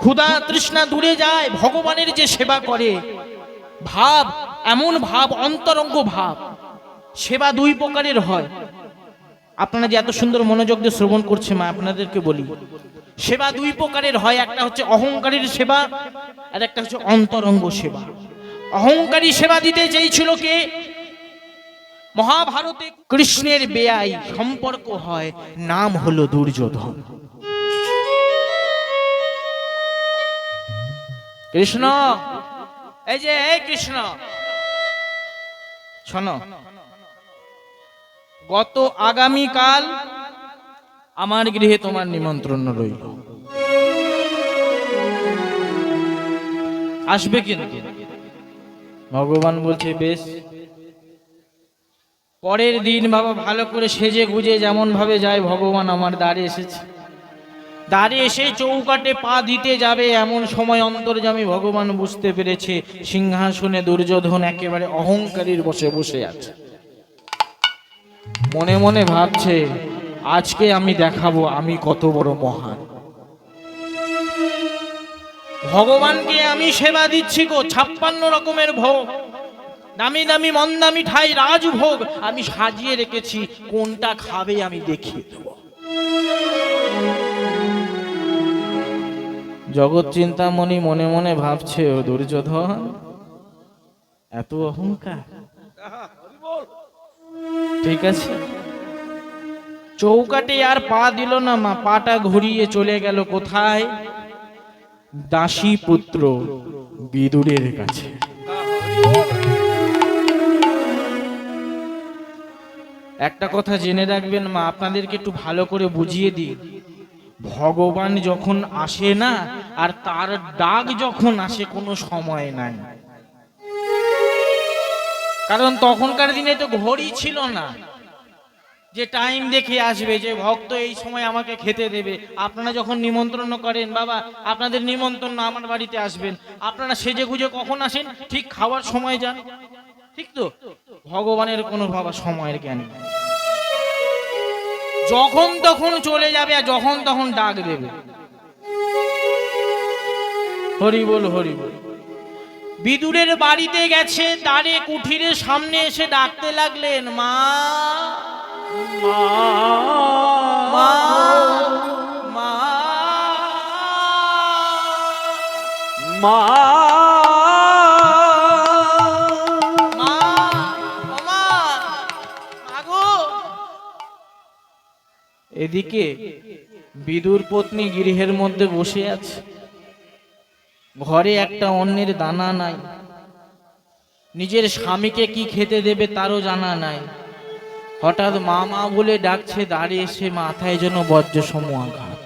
ক্ষুধা তৃষ্ণা দূরে যায়, ভগবানের যে সেবা করে। ভাব, এমন ভাব, অন্তরঙ্গ ভাব। সেবা দুই প্রকারের হয়। আপনারা যে এত সুন্দর মনোযোগ দিয়ে শ্রবণ করছে, মা, আপনাদেরকে বলি। সেবা দুই প্রকারের হয়, একটা হচ্ছে অহংকারীর সেবা, আর একটা হচ্ছে অন্তরঙ্গ সেবা। অহংকারী সেবা দিতে চেয়েছিল কে? মহাভারতে কৃষ্ণের বেয়াই সম্পর্ক হয়, নাম হলো দুর্যোধন। কৃষ্ণ, এই যে, এই কৃষ্ণ। শোনো, গত আগামীকাল আমার গৃহে তোমার নিমন্ত্রণ রইল। আসবে কিন্তু। ভগবান বলছে, বেশ। পরের দিন বাবা ভালো করে সেজে গুজে যেমন ভাবে যায়, ভগবান আমার দ্বারে এসেছে। দ্বারে এসে চৌকাটে পা দিতে যাবে, এমন সময় অন্তর্জামী ভগবান বুঝতে পেরেছে, সিংহাসনে দুর্যোধন একেবারে অহংকারীর বসে বসে আছে। মনে মনে ভাবছে, আজকে আমি দেখাবো আমি কত বড় মহান। ভগবানকে আমি সেবা দিচ্ছি গো, ছাপ্পান্ন রকমের ভোগ। দামি দামি মন্দামি ঠাই, রাজভোগ। আমি সাজিয়ে রেখেছি, কোনটা খাবে আমি দেখিয়ে দেব। জগৎ চিন্তামণি মনে মনে ভাবছে, ও দুর্যোধন, এত অহংকার? ঠিক আছে। চৌকাটে আর পা দিল না মা, পাটা ঘুরিয়ে চলে গেল কোথায়? দাসী পুত্র বিদুরের কাছে। একটা কথা জেনে রাখবেন মা, আপনাদেরকে একটু ভালো করে বুঝিয়ে দিই। ভগবান যখন আসে না, আর তার ডাক যখন আসে, কোনো সময় নাই। কারণ তখনকার দিনে তো ঘড়ি ছিল না। যে টাইম দেখে আসবে, যে ভক্ত এই সময় আমাকে খেতে দেবে। আপনারা যখন নিমন্ত্রণ করেন, বাবা, আপনাদের নিমন্ত্রণ, আমার বাড়িতে আসবেন। আপনারা সেজে গুজে কখন আসেন? ঠিক খাওয়ার সময় যান। ঠিক তো? ভগবানের কোনো বাবা সময়ের জ্ঞান নেই। যখন তখন চলে যাবে আর যখন তখন ডাক দেবে। হরি বল হরি বল। বিদুরের বাড়িতে গেছে তারে কুঠিরের সামনে এসে ডাকতে লাগলেন মা মা মা মা মা এদিকে বিদুর পত্নী গৃহের মধ্যে বসে আছে। ঘরে একটা অন্যের দানা নাই। নিজের স্বামীকে কি খেতে দেবে তারও জানা নাই। হঠাৎ মা মা বলে ডাকছে দাঁড়িয়ে এসে মাথায় যেন বজ্র সম আঘাত।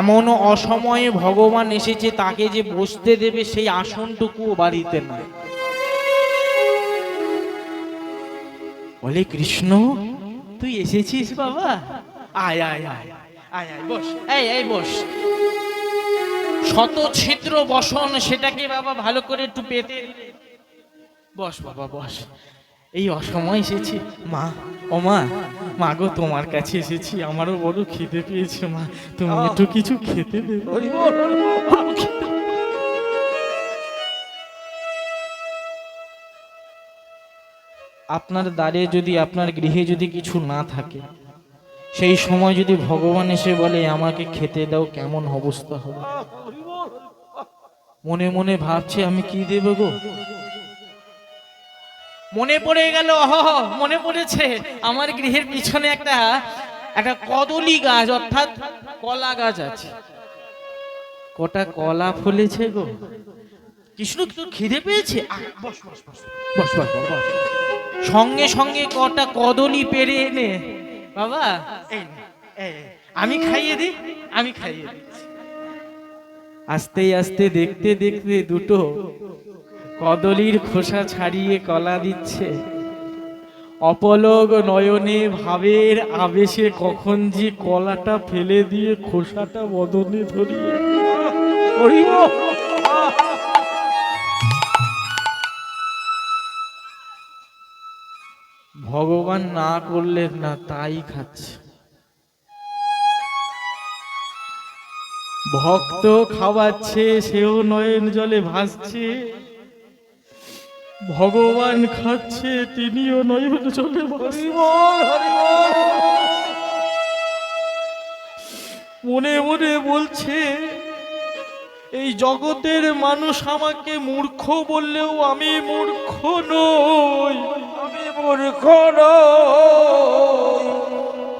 এমন অসময়ে ভগবান এসেছে, তাকে যে বসতে দেবে সেই আসনটুকু বাড়িতে নাই। বলে কৃষ্ণ তুই এসেছিস বাবা? আয় আয় আয় আয় আয় বস এই এই বস। শত ছিদ্র বসন সেটাকে বাবা ভালো করে একটু পেতে। বস বাবা বস এই অসময় এসেছি। মা ও মা মা গো তোমার কাছে এসেছি। আমারও বড় খিদে পেয়েছে মা। তুমি একটু কিছু খেতে দেবে। আপনার দ্বারে যদি আপনার গৃহে যদি কিছু না থাকে সেই সময় যদি ভগবান এসে বলে আমাকে খেতে দাও কেমন অবস্থা হবে? মনে মনে ভাবছে আমি কি দেব গো? মনে পড়ে গেল অহ মনে পড়েছে আমার গৃহের পিছনে একটা একটা কদলি গাছ অর্থাৎ কলা গাছ আছে। কটা কলা ফলেছে গো? কৃষ্ণ তোর খিদে পেয়েছে? বস বস বস বস বস, বস। সঙ্গে সঙ্গে কটা কদলি পেরে এনে, বাবা আমি খাইয়ে দিই, আমি খাইয়ে দিচ্ছি আস্তে আস্তে দেখতে দেখতে দুটো কদলির খোসা ছাড়িয়ে কলা দিচ্ছে। অপলক নয়নে ভাবের আবেশে কখন যে কলাটা ফেলে দিয়ে খোসাটা বদনে ধরিয়ে ভগবান না করলেন না তাই খাচ্ছে। ভক্ত খাওয়াচ্ছে, সেও নয়ন জলে ভাসছে। ভগবান খাচ্ছে, তিনিও নয়ন জলে মনে মনে বলছে এই জগতের মানুষ আমাকে মূর্খ বললেও আমি মূর্খ নই আমি মূর্খ নই।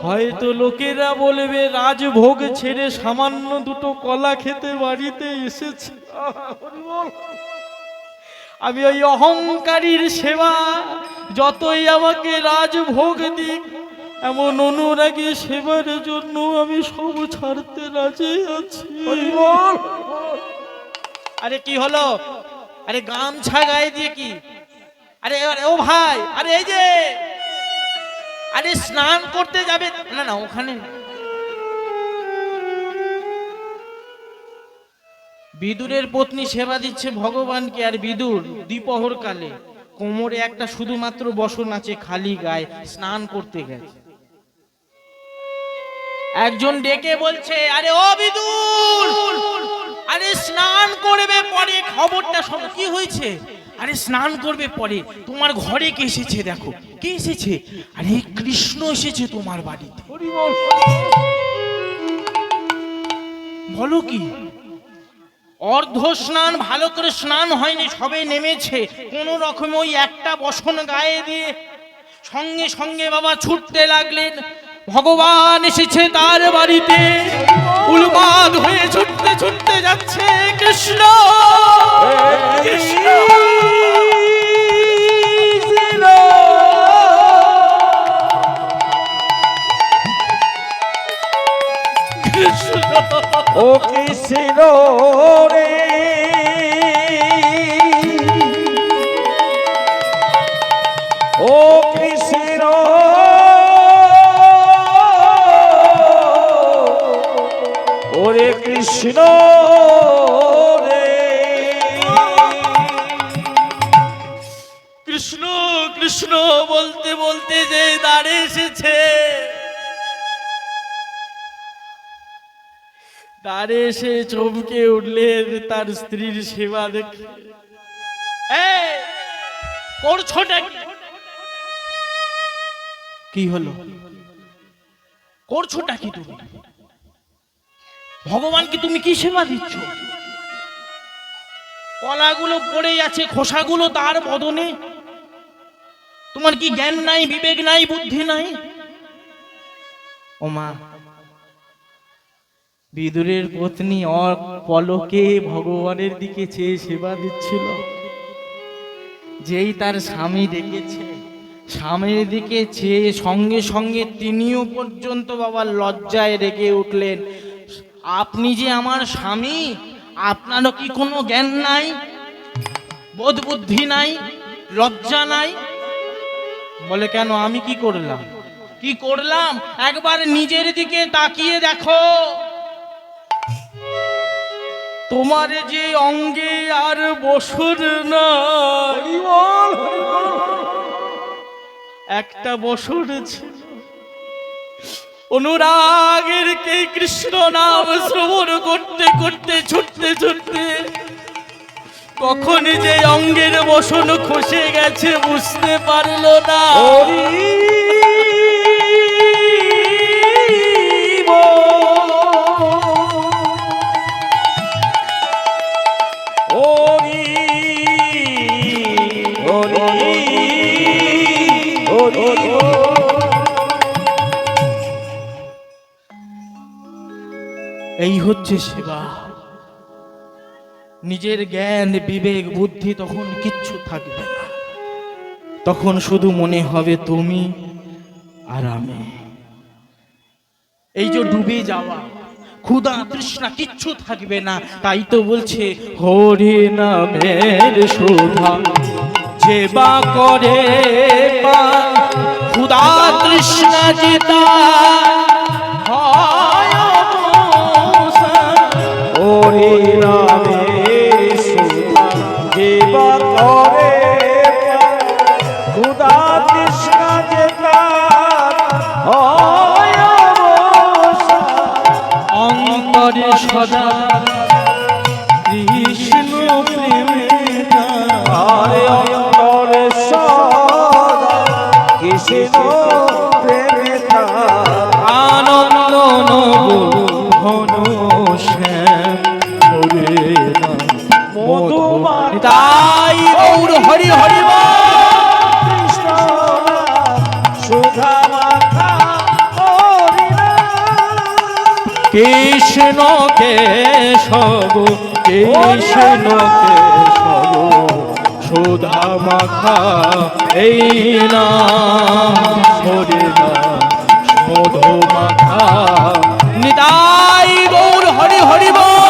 হয়তো লোকেরা বলবে রাজভোগ ছেড়ে সামান্য দুটো কলা খেতে বাড়িতে এসেছে আমি ওই অহংকারীর সেবা যতই আমাকে রাজভোগ দিক এমন অনুরাগী সেবার জন্য আমি সব ছাড়তে রাজি আছি। আরে কি হলো? আরে গামছা গায়ে দিয়ে কি? আরে আরে ও ভাই আরে এই যে। আরে স্নান করতে যাবে। না না ওখানে। বিদুরের পত্নী সেবা দিচ্ছে ভগবানকে আর বিদুর দ্বিপহর কালে। কোমরে একটা শুধুমাত্র বসন আছে খালি গায়ে স্নান করতে গেছে। একজন ডেকে বলছে, আরে ও আরে স্নান করবে পরে, খবরটা সব কি হয়েছে? আরে স্নান করবে পরে, তোমার ঘরে কে এসেছে দেখো, কে এসেছে? আরে কৃষ্ণ এসেছে তোমার বাড়িতে। বলো কি? অর্ধ স্নান, ভালো করে স্নান হয়নি, সবে নেমেছে, কোন রকম ওই একটা বসন গায়ে দিয়ে সঙ্গে সঙ্গে বাবা ছুটতে লাগলেন। ভগবান এসেছে তার বাড়িতে। উলমাদ হয়ে ছুটতে ছুটতে যাচ্ছে কৃষ্ণ। কৃষ্ণ। ও কৃষ্ণ রে। ও কৃষ্ণ রে। কৃষ্ণ কৃষ্ণ বলতে বলতে যে দাঁড়ে এসেছে। দাঁড়ে এসে চমকে উঠলেন তার স্ত্রীর সেবা দেখে। করছোটা? কি হলো? করছোটা কি তুমি? ভগবানকে তুমি কি সেবা দিচ্ছ? কলাগুলো পড়ে আছে, খোসাগুলো তার বদনে। তোমার কি জ্ঞান নাই, বিবেক নাই, বুদ্ধি নাই? ও মা বিদুরের পত্নী পলকে ভগবানের দিকে চেয়ে সেবা দিচ্ছিল। যেই তার স্বামী ডেকেছে, স্বামীর দিকে চেয়ে সঙ্গে সঙ্গে তিনিও পর্যন্ত বাবা লজ্জায় রেগে উঠলেন। আপনি যে আমার স্বামী, আপনারও কি কোনো জ্ঞান নাই? বোধ বুদ্ধি নাই? লজ্জা নাই? বলে, কেন? আমি কি করলাম? কি করলাম? একবার নিজের দিকে তাকিয়ে দেখো। তোমার যে অঙ্গে আর বসুর না একটা বসুর ছিল অনুরাগের কে কৃষ্ণ নাম শ্রবণ করতে করতে, ছুটতে ছুটতে, কখন যে অঙ্গের বসন খসে গেছে বুঝতে পারল না। হচ্ছে সেবা। নিজের জ্ঞান, বিবেক, বুদ্ধি তখন কিচ্ছু থাকবে না। তখন শুধু মনে হবে তুমি আর আমি। এই যে ডুবে যাওয়া, ক্ষুধা তৃষ্ণা কিচ্ছু থাকবে না, তাই তো বলছে, হরি নামের শোভা যে বা করে ক্ষুধা তৃষ্ণা যেতা সদা। কৃষ্ণ প্রেমে আরে অন্তরে সদা। কৃষ্ণ প্রেমে আনন্দ ঘন শ্যাম তাই গৌর হরি হরি কৃষ্ণ কেশব কৃষ্ণ কেশব সুধা মাখা এই না হরে নাম মধু মাখা। নিতাই গৌর হরি হরি কেশব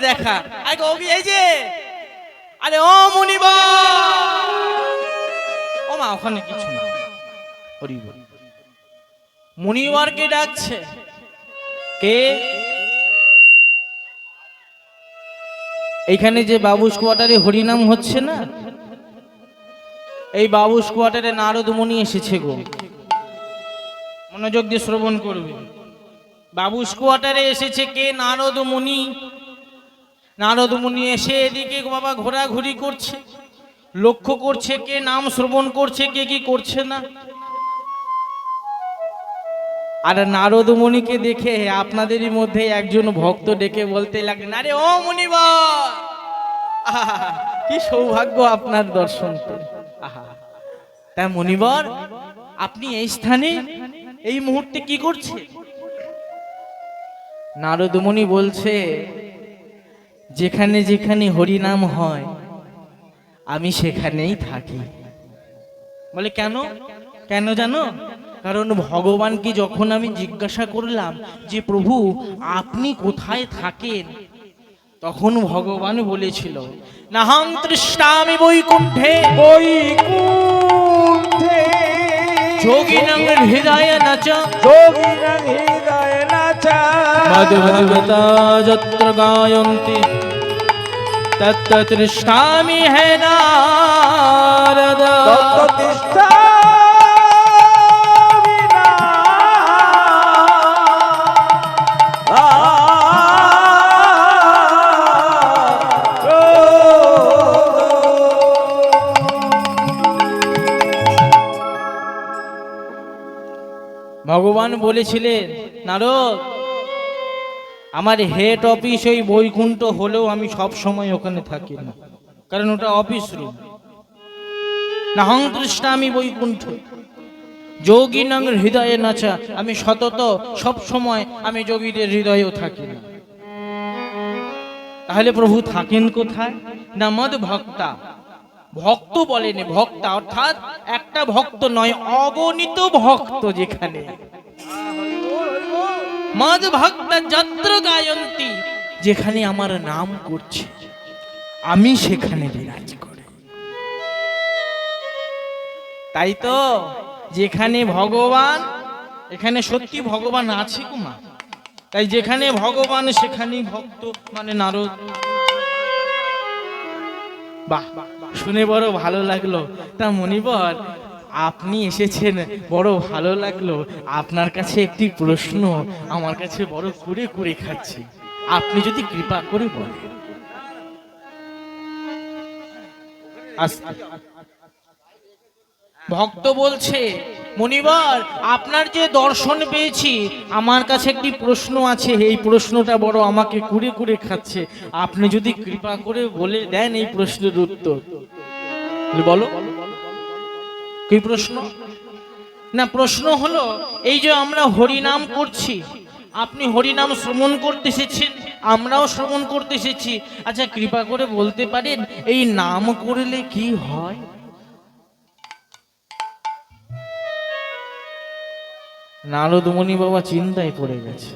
দেখা। এই যে। আরে ও মুনিবা ও মা ওখানে কিছু না। ডাকছে। কে? এইখানে যে বাবুস কোয়ার্টারে হরিনাম হচ্ছে না? এই বাবুস কোয়ার্টারে নারদ মুনি এসেছে গো। মনোযোগ দিয়ে শ্রবণ করবে। বাবুস কোয়ার্টারে এসেছে কে? নারদ মুনি নারদ মুনি এসে এদিকে বাবা ঘোরাঘুরি করছে লক্ষ্য করছে কে নাম শ্রবণ করছে কে কি করছে না। আর নারদ মুনিকে দেখে আপনাদেরই মধ্যে একজন ভক্ত ডেকে বলতে লাগলেন আরে ও মুনিবর! আহা, কি সৌভাগ্য আপনার দর্শন তা। মুনিবর আপনি এই স্থানে এই মুহূর্তে কি করছে? নারদমণি বলছে যেখানে যেখানে হরিনাম হয় আমি সেখানেই থাকি। বলে কেন? কেন জানো? কারণ ভগবানকে যখন আমি জিজ্ঞাসা করলাম যে প্রভু আপনি কোথায় থাকেন? তখন ভগবান বলেছিল নাহং তৃষ্ণামি বৈকুণ্ঠে। বৈকুণ্ঠে যোগিনং হৃদয় নচ। যোগিনাং হৃদয় মধুভগতা যত্র গায়ন্তি তত্র তৃষ্ণামি হে নারদ ভগবান বলেছিলেন নারদ আমার হেড অফিস ওই বৈকুণ্ঠ হলেও আমি সব সময় ওখানে থাকি না। কারণ ওটা অফিস রুম নাহং আমি বৈকুণ্ঠ। যোগী নং হৃদয়ে নাচা। আমি সতত সব সময় আমি যোগীদের হৃদয়েও থাকি না। তাহলে প্রভু থাকেন কোথায়? না মদ ভক্তা। ভক্ত বলেনি, ভক্তা অর্থাৎ একটা ভক্ত নয়, অগণিত ভক্ত যেখানে। মদ ভক্ত যত্র গায়ন্তী। যেখানে আমার নাম করছে, আমি সেখানে বিরাজ করি। তাই তো, যেখানে ভগবান, এখানে সত্যি ভগবান আছে কুমা তাই যেখানে ভগবান, সেখানেই ভক্ত মানে নারদ। বাহ, শুনে বড় ভালো লাগল। তা মনিবর আপনি এসেছেন বড় ভালো লাগল। আপনার কাছে একটি প্রশ্ন আমার কাছে বড় কুড়ে কুড়ে খাচ্ছে। আপনি যদি কৃপা করে বলেন। ভক্ত বলছে মনিবার আপনার যে দর্শন পেয়েছি আমার কাছে একটি প্রশ্ন আছে। এই প্রশ্নটা বড় আমাকে কুড়ে কুড়ে খাচ্ছে। আপনি যদি কৃপা করে বলে দেন এই প্রশ্নের উত্তর। বলে, বলো। কি প্রশ্ন? না, প্রশ্ন হলো, এই যে আমরা হরিনাম করছি, আপনি হরিনাম শ্রবণ করতে এসেছেন, আমরাও শ্রবণ করতে এসেছি। আচ্ছা কৃপা করে বলতে পারেন, এই নাম করলে কি হয়? নারদমণি বাবা চিন্তায় পড়ে গেছে।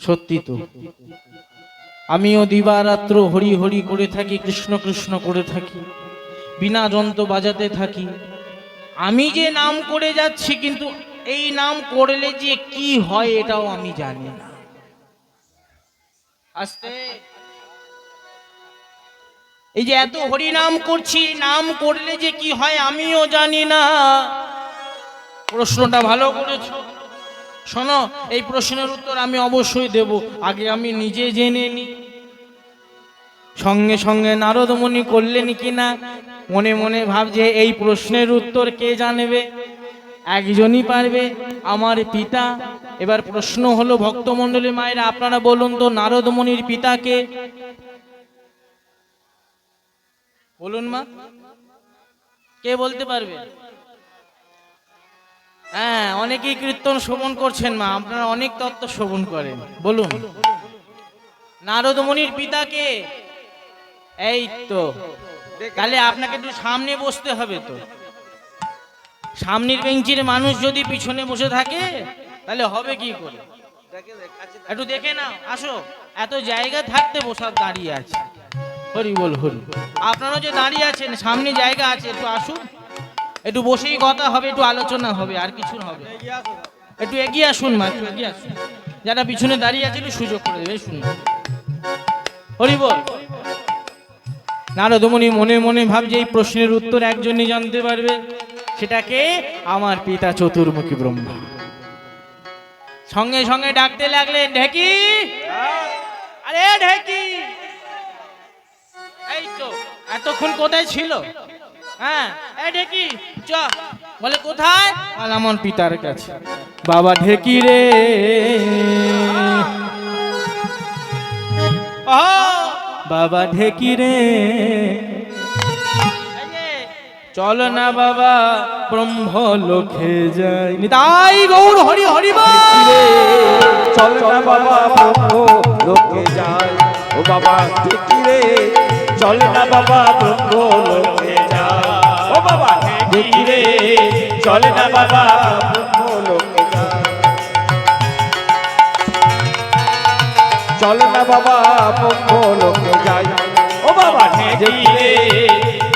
সত্যি তো, আমিও দিবারাত্র হরি হরি করে থাকি, কৃষ্ণ কৃষ্ণ করে থাকি, বিনা যন্ত্র বাজাতে থাকি আমি যে নাম করে যাচ্ছি কিন্তু এই নাম করলে যে কি হয় এটাও আমি জানি না। আস্তে। এই যে এত হরি নাম করছি নাম করলে যে কি হয় আমিও জানি না। প্রশ্নটা ভালো করেছ? শোনো এই প্রশ্নের উত্তর আমি অবশ্যই দেব। আগে আমি নিজে জেনে নি। সঙ্গে সঙ্গে নারদ নারদমণি করলেন কিনা? মনে মনে ভাবছে, এই প্রশ্নের উত্তর কে জানবে? একজনই পারবে। আমার পিতা। এবার প্রশ্ন হলো, ভক্তমণ্ডলী মায়েরা, আপনারা বলুন তো নারদমণির পিতাকে বলুন মা। কে বলতে পারবে? হ্যাঁ অনেকেই কীর্তন শ্রবণ করছেন মা, আপনারা অনেক তত্ত্ব শ্রবণ করেন। বলুন। নারদমণির পিতাকে এই তো। তাহলে আপনাকে একটু সামনে বসতে হবে তো। সামনের বেঞ্চির মানুষ যদি পিছনে বসে থাকে, তাহলে হবে কি করে? একটু দেখে নাও, আসো। এত জায়গা থাকতে বসার দাঁড়িয়ে আছে। হরি বল, হরি। আপনারা যে দাঁড়িয়ে আছেন, সামনে জায়গা আছে, একটু আসুন। একটু বসেই কথা হবে, একটু আলোচনা হবে, আর কিছু হবে। একটু এগিয়ে আসুন, মা, একটু এগিয়ে আসুন। যারা পিছনে দাঁড়িয়ে আছে, একটু সুযোগ করে দেবে, শুনুন। হরি বল। নারদমণি মনে মনে ভাবছে, এই প্রশ্নের উত্তর একজনই জানতে পারবে। সেটাকে আমার পিতা চতুর্মুখী ব্রহ্মা। সঙ্গে সঙ্গে ডাকতে লাগলেন, ঢেকি? আরে ঢেকি! এই তো, এতক্ষণ কোথায় ছিল? হ্যাঁ এই ঢেকি, চ, বলে কোথায়? আর আমার পিতার কাছে। বাবা, ঢেকি রে। ও বাবা ঢেকি রে। চলো না বাবা ব্রহ্ম লোকে যাই। তাই গৌর হরি হরি। চল না বাবা ব্রহ্ম লোকে যায় ও বাবা দেখি রে, চল না বাবা ব্রহ্ম লোকে যায় ও বাবা দেখি রে, চল না বাবা ব্রহ্ম লোকে চল না বাবা ব্রহ্ম লোকে বাবা দেখি রে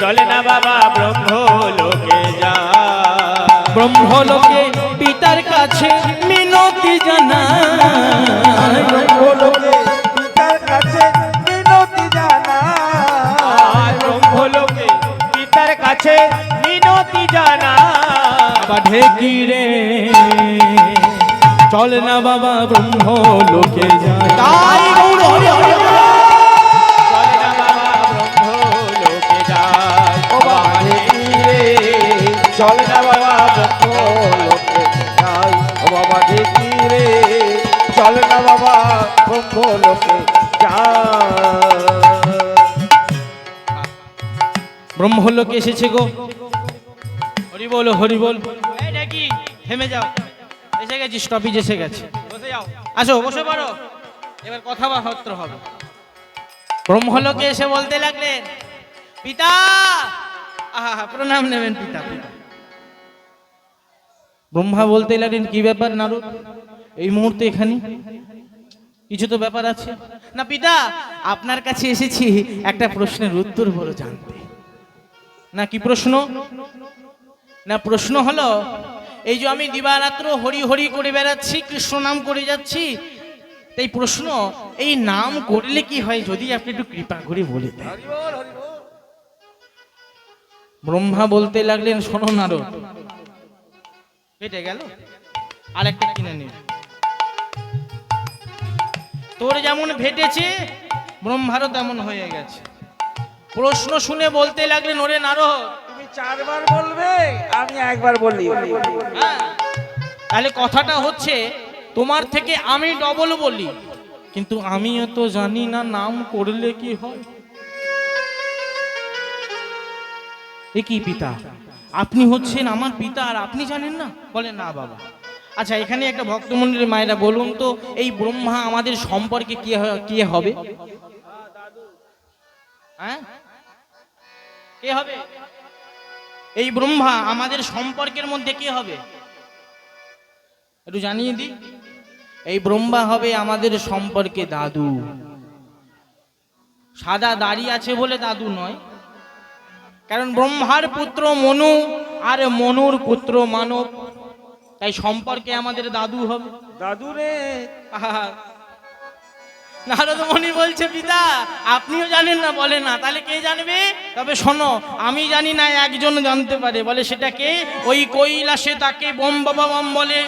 চল না বাবা ব্রহ্ম লোকে ব্রহ্মলোকে পিতার কাছে মিনতি জানাই ব্রহ্মলোকে পিতার কাছে মিনতি জানায়। ব্রহ্মলোকে পিতার কাছে মিনতি জানায়। বাবা রে চল না বাবা ব্রহ্ম লোকে যায় তাই গৌর হরি হরি। চলে না বাবা ও বাবা দেখি রে? চলে না বাবা ব্রহ্মলোকে যায় ব্রহ্মলোকে এসেছে গো। হরি বল হরি বল। থেমে যাও। এসে গেছি স্টপেজ এসে গেছে। বসে যাও। আসো বসে পারো এবার কথাবার্তা হবে। ব্রহ্মলোকে এসে বলতে লাগলেন পিতা! আহা হা, প্রণাম নেবেন পিতা পিতা। ব্রহ্মা বলতে লাগলেন, কি ব্যাপার নারদ? এই মুহূর্তে এখানে? কিছু তো ব্যাপার আছে। না পিতা, আপনার কাছে এসেছি। একটা প্রশ্নের উত্তর বলো জানতে। না, কি প্রশ্ন? না, প্রশ্ন হলো, এই যে আমি দিবারাত্র হরি হরি করে বেড়াচ্ছি, কৃষ্ণ নাম করে যাচ্ছি, তাই প্রশ্ন, এই নাম করলে কি হয় যদি আপনি একটু কৃপা করে বলে দেন? ব্রহ্মা বলতে লাগলেন, শোনো নারদ কেটে গেল? আরেকটা কিনে নিন তোর যেমন ভেটেছে ব্রহ্মারও তেমন হয়ে গেছে। প্রশ্ন শুনে বলতে লাগলেন ওরে নারদ তুমি চারবার বলবে আমি একবার বলি। হ্যাঁ তাহলে কথাটা হচ্ছে তোমার থেকে আমি ডবল বলি। কিন্তু আমিও তো জানি না নাম করলে কি হয়। এ কি পিতা? আপনি হচ্ছেন আমার পিতা আর আপনি জানেন না? বলে, না বাবা। আচ্ছা এখানে একটা ভক্তমন্ডলীর মায়েরা বলুন তো, এই ব্রহ্মা আমাদের সম্পর্কে কি কি হবে? হ্যাঁ? কে হবে? এই ব্রহ্মা আমাদের সম্পর্কের মধ্যে কে হবে? একটু জানিয়ে দিই। এই ব্রহ্মা হবে আমাদের সম্পর্কে দাদু। সাদা দাড়ি আছে বলে দাদু নয়। কারণ ব্রহ্মার পুত্র মনু আর মনুর পুত্র মানব। তাই সম্পর্কে আমাদের দাদু হবে। দাদু রে। নারদ মণি বলছে পিতা আপনিও জানেন না? বলে না তাহলে কে জানবে? তবে শোনো আমি জানি না একজন জানতে পারে। বলে সেটা কে? ওই কৈলাসে তাকে বম বাবা বম বলে।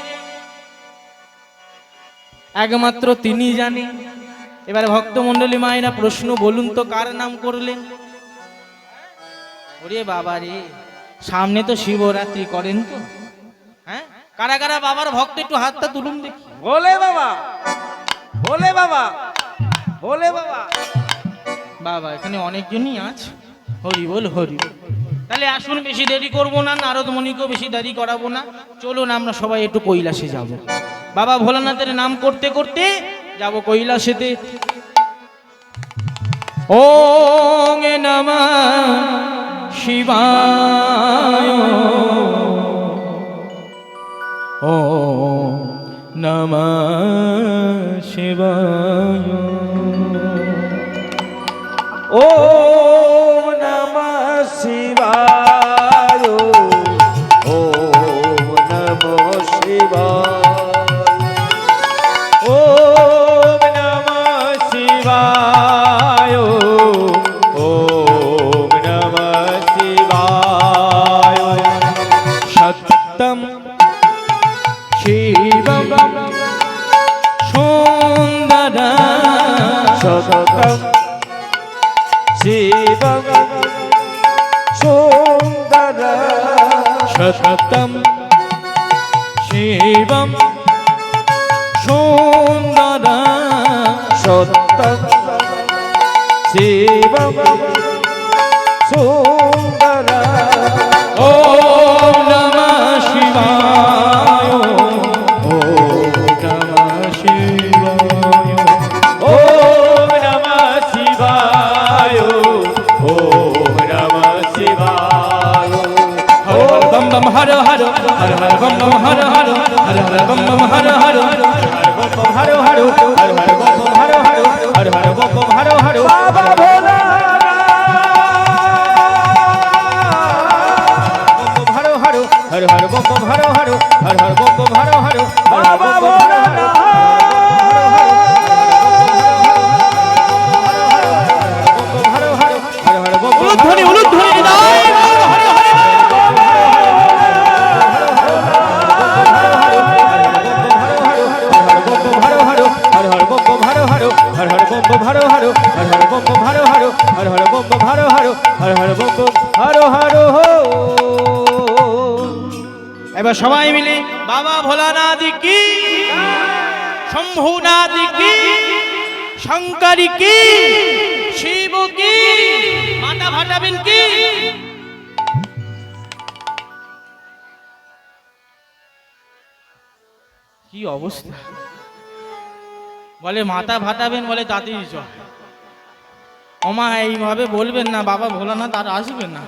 একমাত্র তিনি জানে এবারে ভক্তমণ্ডলী মায়েরা প্রশ্ন বলুন তো কার নাম করলেন? ওরে বাবা রে সামনে তো শিবরাত্রি করেন তো। হ্যাঁ? কারা কারা বাবার ভক্ত একটু হাতটা তুলুন দেখি। বলে বাবা বলে বাবা বলে বাবা। বাবা এখানে অনেকজনই আছে। হরি বল হরি তাহলে আসুন বেশি দেরি করব না নারদ মণিকেও বেশি দেরি করাবো না। চলুন আমরা সবাই একটু কৈলাসে যাব। বাবা ভোলানাথের নাম করতে করতে যাব কৈলাসেতে। ওং নমঃ শিবায়। ও नमः শিবায়। ও বাবা ভোলানাথ কি? শম্ভুনাথ কি? শঙ্করী কি? শিব কি? মাতা ভাটাবেন কি? কি অবস্থা? বলে মাথা ভাটাবেন বলে তাতেই চল। ওমা, এইভাবে বলবেন না, বাবা ভোলানাথ আর আসবে না।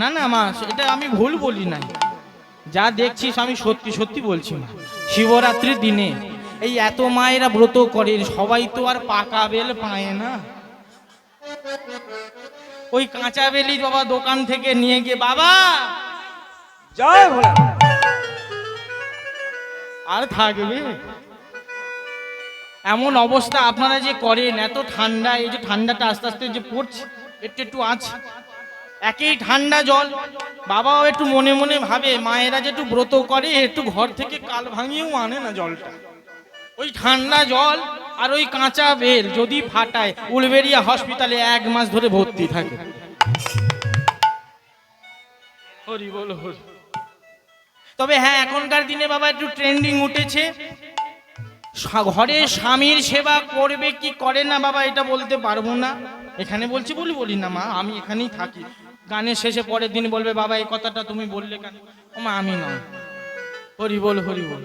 না না, মা এটা আমি ভুল বলি নাই। যা দেখছিস আমি সত্যি সত্যি বলছি শিবরাত্রির দিনে এই এত মায়েরা ব্রত করে সবাই তো আর পাকা বেল পায় না। ওই কাঁচা বেলি বাবা দোকান থেকে নিয়ে গিয়ে বাবা! জয় ভোলা আর থাকবে? এমন অবস্থা আপনারা যে করেন এত ঠান্ডা এই যে ঠান্ডাটা আস্তে আস্তে যে পড়ছে একটু একটু আছে একই ঠান্ডা জল। বাবাও একটু মনে মনে ভাবে, মায়েরা যে একটু ব্রত করে, একটু ঘর থেকে কাল ভাঙিয়েও আনে না জলটা। ওই ঠান্ডা জল আর ওই কাঁচা বেল যদি ফাটায় উলবেরিয়া হসপিটালে এক মাস ধরে ভর্তি থাকে। তবে হ্যাঁ এখনকার দিনে বাবা একটু ট্রেন্ডিং উঠেছে। ঘরে স্বামীর সেবা করবে কি করে না বাবা, এটা বলতে পারব না। এখানে বলছি বলি বলি না মা, আমি এখানেই থাকি। গানের শেষে পরের দিন বলবে, বাবা, এই কথাটা তুমি বললে কেন? ও মা আমি নয় হরি বল হরি বল।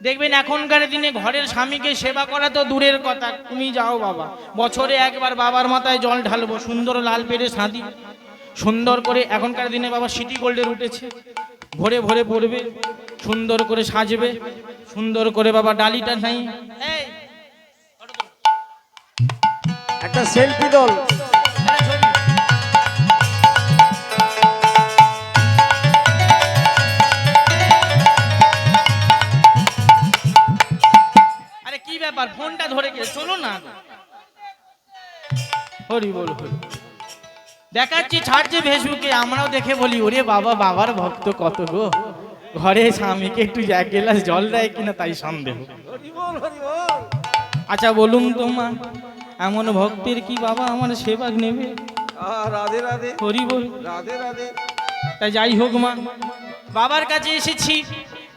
দেখবেন এখনকার দিনে ঘরের স্বামীকে সেবা করা তো দূরের কথা। তুমি যাও বাবা। বছরে একবার বাবার মাথায় জল ঢালবো, সুন্দর লাল পেরে সাঁদি। সুন্দর করে এখনকার দিনে বাবা সিটি গোল্ডের উঠেছে। ভরে ভরে পড়বে, সুন্দর করে সাজবে, সুন্দর করে বাবা ডালিটা নাই। একটা সেলফি দল। ব্যাপার ফোনটা ধরে গেছে চলো না। হরি বল হরি দেখাচ্ছি ছাড়ছে ফেসবুকে আমরাও দেখে বলি ওরে বাবা বাবার ভক্ত কত গো। ঘরে স্বামীকে একটু এক গ্লাস জল দেয় কিনা তাই সন্দেহ। আচ্ছা বলুন তো মা এমন ভক্তের কি বাবা আমার সেবা নেবে? রাধে রাধে। হরি বল। রাধে রাধে। তাই যাই হোক মা বাবার কাছে এসেছি।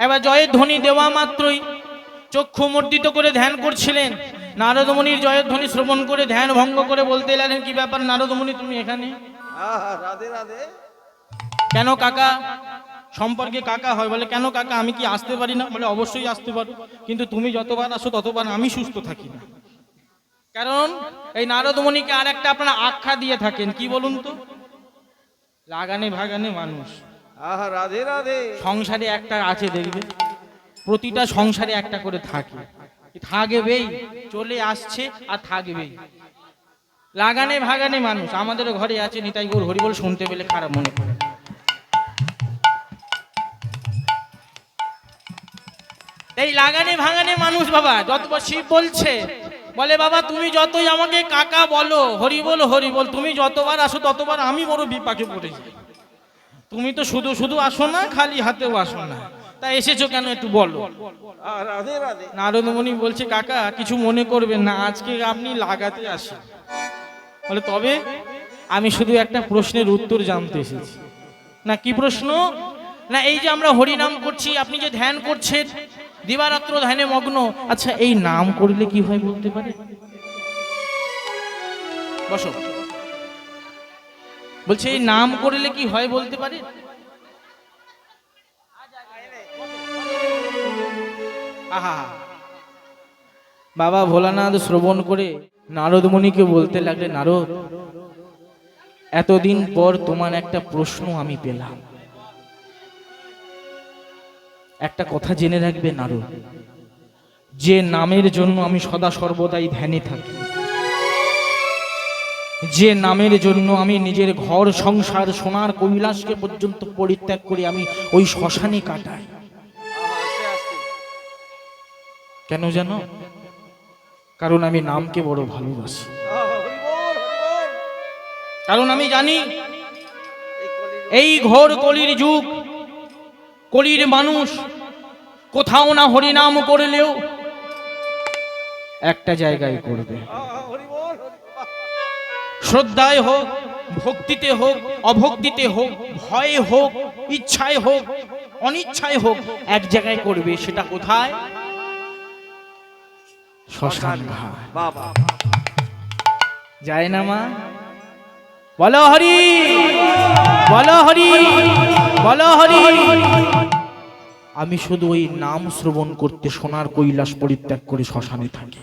এবার জয়ের ধ্বনি দেওয়া মাত্রই। চক্ষু মর্দিত করে ধ্যান করছিলেন। নারদমণির জয়ের ধ্বনি শ্রবণ করে ধ্যান ভঙ্গ করে বলতে লাগলেন কি ব্যাপার নারদমণি তুমি এখানে? রাধে রাধে। কেন কাকা? সম্পর্কে কাকা হয়। বলে কেন কাকা? আমি কি আসতে পারি না? বলে অবশ্যই আসতে পারো। কিন্তু তুমি যতবার আসো ততবার আমি সুস্থ থাকি না। কারণ এই নারদমণিকে আর একটা আপনারা আখ্যা দিয়ে থাকেন। কি বলুন তো? লাগানে ভাগানে মানুষ। আহা রাধে রাধে। সংসারে একটা আছে দেখবে? প্রতিটা সংসারে একটা করে থাকে। থাকবেই, চলে আসছে আর থাকবেই। লাগানে ভাগানে মানুষ আমাদের ঘরে আছে নিতাই গৌর হরিবল শুনতে পেলে খারাপ মনে করে। এই লাগানে ভাঙানে মানুষ বাবা যতবার শিব বলছে, বলে বাবা, তুমি যতই আমাকে কাকা বলো হরি বল হরি বল তুমি যতবার আসো ততবার আমি বড় বিপাকে পড়ে যাই তুমি তো শুধু শুধু আসো না, খালি হাতেও আসো না। তা এসেছ কেন একটু বলো। নারদমণি বলছে কাকা কিছু মনে করবেন না আজকে আপনি লাগাতে আসেন। বলে তবে আমি শুধু একটা প্রশ্নের উত্তর জানতে এসেছি। না কি প্রশ্ন? না এই যে আমরা হরিনাম করছি আপনি যে ধ্যান করছেন দিবারাত্র ধ্যানে মগ্ন আচ্ছা এই নাম করলে কি হয় বলতে পারে? বসো। বলছে এই নাম করলে কি হয় বলতে পারে? আহা। বাবা ভোলানাথ শ্রবণ করে নারদমণিকে বলতে লাগলে, নারদ, এতদিন পর তোমার একটা প্রশ্ন আমি পেলাম। একটা কথা জেনে রাখবে, নারদ। যে নামের জন্য আমি সদা সর্বদাই ধ্যানে থাকি, যে নামের জন্য আমি নিজের ঘর, সংসার, সোনার কৈলাসকে পর্যন্ত পরিত্যাগ করে, আমি ওই শ্মশানে কাটাই। কেন জানো কারণ আমি নামকে বড় ভালোবাসি। কারণ আমি জানি, এই ঘোর কলির যুগ, কলির মানুষ, কোথাও না হরিনাম করলেও একটা জায়গায় করবে। শ্রদ্ধায় হোক, ভক্তিতে হোক, অভক্তিতে হোক, ভয়ে হোক, ইচ্ছায় হোক, অনিচ্ছায় হোক, এক জায়গায় করবে, সেটা কোথায় শ্মশান বাবা। যায় না মা? বলো হরি বলো হরি বলো হরি। আমি শুধু ওই নাম শ্রবণ করতে সোনার কৈলাস পরিত্যাগ করে শ্মশানে থাকি।